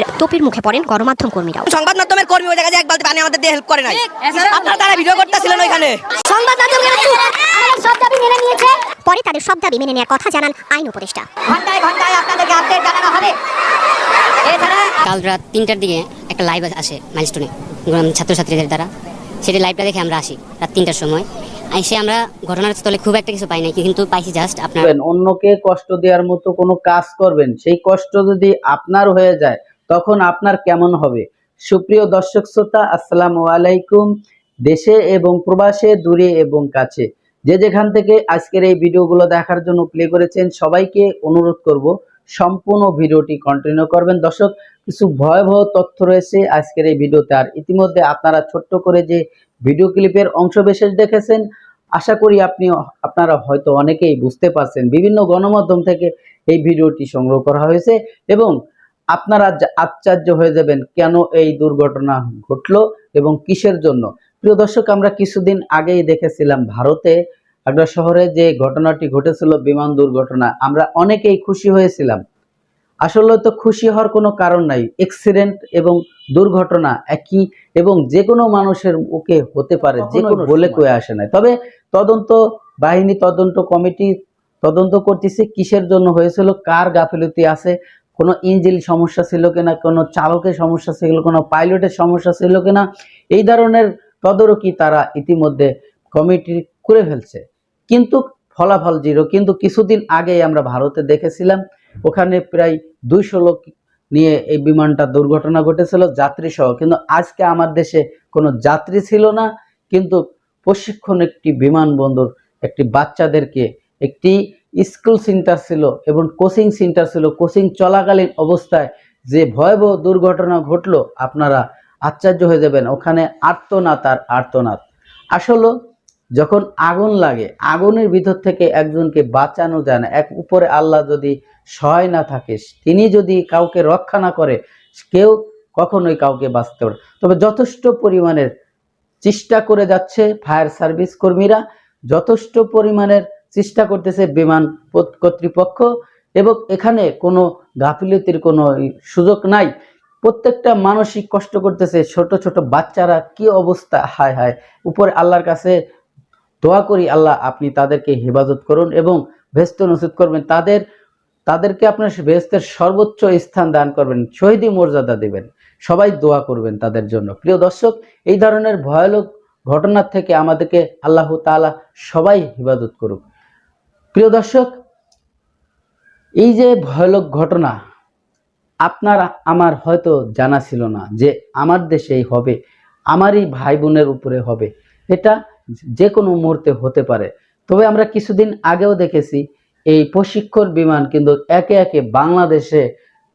এর তোপের মুখে পড়েন গণমাধ্যম কর্মীরাও। সংবাদ মাধ্যমের কর্মী ওই জায়গায় এক বালতি পানি আমাদের দিয়ে হেল্প করে নাই। আপনারা তারা ভিডিও করতেছিলেন ওইখানে। সংবাদ মাধ্যম সব দাবি মেনে নিয়েছে। পরে তাদের সব দাবি মেনে নেওয়ার কথা জানান আইন উপদেষ্টা। ঘন্টায় ঘন্টায় আপনাদেরকে আপডেট জানানো হবে। এছাড়া কাল রাত তিনটার দিকে একটা লাইভ আসে মাইলস্টোনে ছাত্রছাত্রীদের দ্বারা। সেটি লাইভটা দেখে আমরা আসি রাত তিনটার সময়। এসে আমরা ঘটনার স্থলে খুব একটা কিছু পাই নাই কিন্তু পাইছি জাস্ট আপনার অন্যকে কষ্ট দেওয়ার মতো কোনো কাজ করবেন। সেই কষ্ট যদি আপনার হয়ে যায় তখন আপনার কেমন হবে? সুপ্রিয় দর্শক শ্রোতা, আসসালামু আলাইকুম। দেশে এবং প্রবাসে, দূরে এবং কাছে। যে যেখান থেকে আজকের এই ভিডিওগুলো দেখার জন্য প্লে করেছেন, সবাইকে অনুরোধ করব সম্পূর্ণ ভিডিওটি কন্টিনিউ করবেন। দর্শক, কিছু ভয়াবহ তথ্য রয়েছে আজকের এই ভিডিওতে। আর ইতিমধ্যে আপনারা ছোট্ট করে যে ভিডিও ক্লিপের অংশ বিশেষ দেখেছেন, আশা করি আপনি, আপনারা হয়তো অনেকেই বুঝতে পারছেন। বিভিন্ন গণমাধ্যম থেকে এই ভিডিওটি সংগ্রহ করা হয়েছে এবং আপনারা আশ্চর্য হয়ে যাবেন কেন এই দুর্ঘটনা ঘটলো এবং কিসের জন্য। প্রিয় দর্শক আমরা কিছুদিন আগেই দেখেছিলাম ভারতে আগ্রা শহরে যে ঘটনাটি ঘটেছিল বিমান দুর্ঘটনা। আমরা অনেকেই খুশি হয়েছিলাম। আসলে তো খুশি হওয়ার কোনো কারণ নাই। অ্যাক্সিডেন্ট এবং দুর্ঘটনা একই এবং যে কোনো মানুষের মুখে হতে পারে যে কোনো বলে কয়ে আসে না তবে তদন্ত বাহিনী তদন্ত কমিটি তদন্ত করতেছে কিসের জন্য হয়েছিল কার গাফিলতি আছে কোনো ইঞ্জিন সমস্যা ছিল কিনা, কোনো চালকের সমস্যা ছিল, কোনো পাইলটের সমস্যা ছিল কিনা, এই ধরনের তদারকি তারা ইতিমধ্যে কমিটি করে ফেলছে। কিন্তু ফলাফল জিরো। কিন্তু কিছুদিন আগেই আমরা ভারতে দেখেছিলাম, ওখানে প্রায় দুইশো লোক নিয়ে এই বিমানটা দুর্ঘটনা ঘটেছিল যাত্রী সহ কিন্তু আজকে আমার দেশে কোনো যাত্রী ছিল না, কিন্তু প্রশিক্ষণ একটি বিমানবন্দর, একটি বাচ্চাদেরকে একটি স্কুল সেন্টার ছিল এবং কোচিং সেন্টার ছিল, কোচিং চলাকালীন অবস্থায় যে ভয়াবহ দুর্ঘটনা ঘটলো, আপনারা আশ্চর্য হয়ে যাবেন। ওখানে আর্তনাদ আর আর্তনাদ। আসলে যখন আগুন লাগে, আগুনের ভিতর থেকে একজনকে বাঁচানো যায় না। এক উপরে আল্লাহ যদি সহায় না থাকে, তিনি যদি কাউকে রক্ষা না করে, কেউ কখনোই কাউকে বাঁচতে পারে তবে যথেষ্ট পরিমাণের চেষ্টা করে যাচ্ছে ফায়ার সার্ভিস কর্মীরা, যথেষ্ট পরিমাণের চেষ্টা করতেছে বিমান কর্তৃপক্ষ এবং এখানে কোনো গাফিলতির কোনো সুযোগ নাই। প্রত্যেকটা মানসিক কষ্ট করতেছে, ছোট ছোট বাচ্চারা কি অবস্থা? হায় হায়। উপরে আল্লাহর কাছে দোয়া করি, আল্লাহ আপনি তাদেরকে হেফাজত করুন এবং ভেস্ত নসিদ করবেন। তাদের, তাদেরকে আপনার ভেস্তের সর্বোচ্চ স্থান দান করবেন, শহীদি মর্যাদা দেবেন। সবাই দোয়া করবেন তাদের জন্য। প্রিয় দর্শক, এই ধরনের ভয়ানক ঘটনার থেকে আমাদেরকে আল্লাহ তাআলা সবাই হেফাজত করুক। প্রিয় দর্শক, এই যে ভয়ানক ঘটনা, আপনার, আমার হয়তো জানা ছিল না যে আমার দেশেই হবে, আমারই ভাই বোনের উপরে হবে। এটা যে কোনো মুহূর্তে হতে পারে। তবে আমরা কিছুদিন আগেও দেখেছি, এই প্রশিক্ষণ বিমান কিন্তু একে একে বাংলাদেশে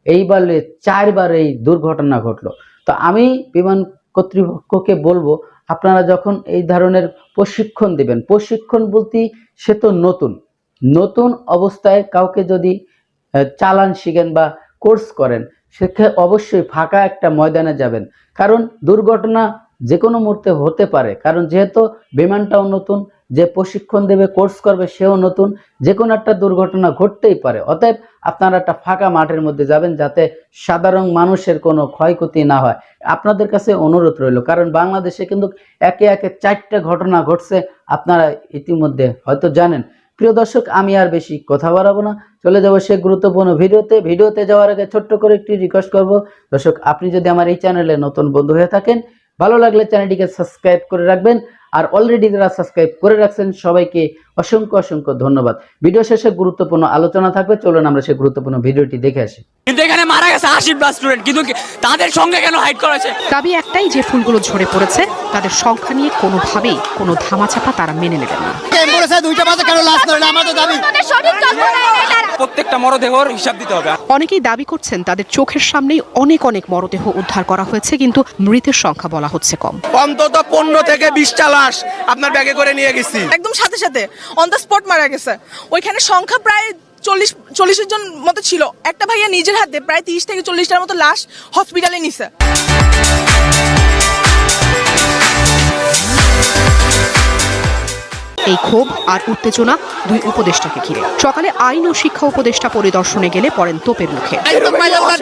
এইবারে চারবার এই দুর্ঘটনা ঘটলো। তো আমি বিমান কর্তৃপক্ষকে বলব, আপনারা যখন এই ধরনের প্রশিক্ষণ দিবেন, প্রশিক্ষণ বলতে সে তো নতুন। নতুন অবস্থায় কাউকে যদি চালান শিখেন বা কোর্স করেন সেক্ষেত্রে অবশ্যই ফাঁকা একটা ময়দানে যাবেন। কারণ দুর্ঘটনা যে কোনো মুহূর্তে হতে পারে। কারণ যেহেতু বিমানটাও নতুন, যে প্রশিক্ষণ দেবে, কোর্স করবে, সেও নতুন যে কোনো একটা দুর্ঘটনা ঘটতেই পারে। অতএব আপনারা একটা ফাঁকা মাঠের মধ্যে যাবেন যাতে সাধারণ মানুষের কোনো ক্ষয়ক্ষতি না হয়। আপনাদের কাছে অনুরোধ রইল, কারণ বাংলাদেশে কিন্তু একে একে চারটে ঘটনা ঘটছে, আপনারা ইতিমধ্যে হয়তো জানেন। প্রিয় দর্শক আমি আর বেশি কথা বাড়াবো না। চলে যাব সে গুরুত্বপূর্ণ ভিডিওতে। ভিডিওতে যাওয়ার আগে ছোট্ট করে একটি রিকোয়েস্ট করব। দর্শক আপনি যদি আমার এই চ্যানেলে নতুন বন্ধু হয়ে থাকেন ভালো লাগলে চ্যানেলটিকে সাবস্ক্রাইব করে রাখবেন। আর অলরেডি যারা সাবস্ক্রাইব করে রাখছেন সবাইকে অসংখ্য অসংখ্য ধন্যবাদ। ভিডিও শেষে গুরুত্বপূর্ণ আলোচনা থাকবে। চলুন আমরা সেই গুরুত্বপূর্ণ ভিডিওটি দেখে আসি। কিন্তু এখানে মারা গেছে আশি প্লাস স্টুডেন্ট কিন্তু তাদের সঙ্গে কেন হাইড করেছে দাবি একটাই যে ফুলগুলো ঝরে পড়েছে তাদের সংখ্যা নিয়ে কোনোভাবেই কোনো ধামাচাপা তারা মেনে নেবেন না। প্রত্যেকটা মরদেহর হিসাব দিতে হবে। অনেকেই দাবি করছেন তাদের চোখের সামনেই অনেক অনেক মরদেহ উদ্ধার করা হয়েছে কিন্তু মৃতের সংখ্যা বলা হচ্ছে কম। অন্তত পনেরো থেকে বিশটা লাশ আপনার ব্যাগে করে নিয়ে গেছি। একদম সাথে সাথে অন দ্য স্পট মারা গেছে। ওইখানে সংখ্যা প্রায় চল্লিশ চল্লিশের জন মতো ছিল। একটা ভাইয়া নিজের হাতে প্রায় তিরিশ থেকে চল্লিশটার মতো লাশ হসপিটালে নিছে। এই ক্ষোভ আর উত্তেজনা দুই উপদেষ্টাকে ঘিরে। সকালে আইন ও শিক্ষা উপদেষ্টা পরিদর্শনে গেলে পড়েন তোপের মুখে।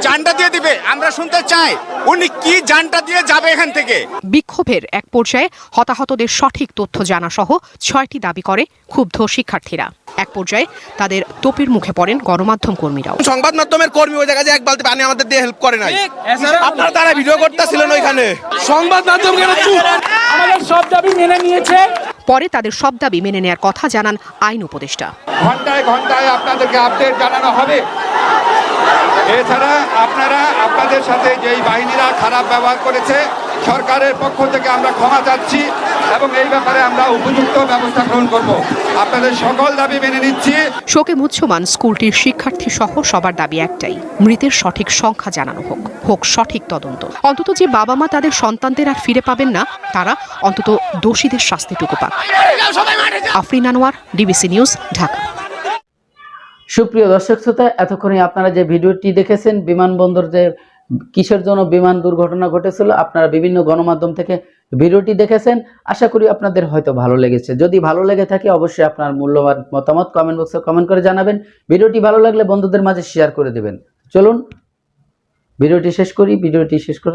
জানটা দিয়ে দিবে। আমরা শুনতে চাই। উনি কি জানটা দিয়ে যাবে এখান থেকে? বিক্ষোভের এক পর্যায়ে হতাহতদের সঠিক তথ্য জানা সহ ছয়টি দাবি করে ক্ষুব্ধ শিক্ষার্থীরা। এক পর্যায়ে তাদের তোপের মুখে পড়েন গণমাধ্যম কর্মীরাও। সংবাদ মাধ্যমের কর্মী ওই জায়গায় এক বালতি পানি আমাদের দিয়ে হেল্প করে নাই। আপনারা তারা ভিডিও করতেছিলেন ওইখানে। সংবাদ মাধ্যম কেন চুপ? আমাদের সব দাবি মেনে নিয়েছে। পরে তাদের সব দাবি মেনে নেয়ার কথা জানান আইন উপদেষ্টা। ঘন্টায় ঘন্টায় আপনাদেরকে আপডেট জানানো হবে। এছাড়া আপনারা আপনাদের সাথে যেই বাহিনীরা খারাপ ব্যবহার করেছে, সরকারের পক্ষ থেকে আমরা ক্ষমা চাচ্ছি। এবং এই ব্যাপারে আমরা উপযুক্ত ব্যবস্থা গ্রহণ করব। আপনাদের সকল দাবি মেনে নিচ্ছি। শোকে মুচ্ছমান স্কুলটির শিক্ষার্থী সহ সবার দাবি একটাই মৃতের সঠিক সংখ্যা জানানো হোক হোক সঠিক তদন্ত। অন্তত যে বাবা মা তাদের সন্তানদের আর ফিরে পাবেন না তারা অন্তত দোষীদের শাস্তিটুকু পাক। Afrin Anwar DBC news Dhaka. সুপ্রিয় দর্শক শ্রোতা এতক্ষণে আপনারা যে ভিডিওটি দেখেছেন বিমানবন্দর যে কিসের জন্য বিমান দুর্ঘটনা ঘটেছিল আপনারা বিভিন্ন গণমাধ্যম থেকে ভিডিওটি দেখেছেন, আশা করি আপনাদের হয়তো ভালো লেগেছে। যদি ভালো লেগে থাকে, অবশ্যই আপনার মূল্যবান মতামত কমেন্ট বক্সে কমেন্ট করে জানাবেন। ভিডিওটি ভালো লাগলে বন্ধুদের মাঝে শেয়ার করে দেবেন। চলুন, ভিডিওটি শেষ করি, ভিডিওটি শেষ করে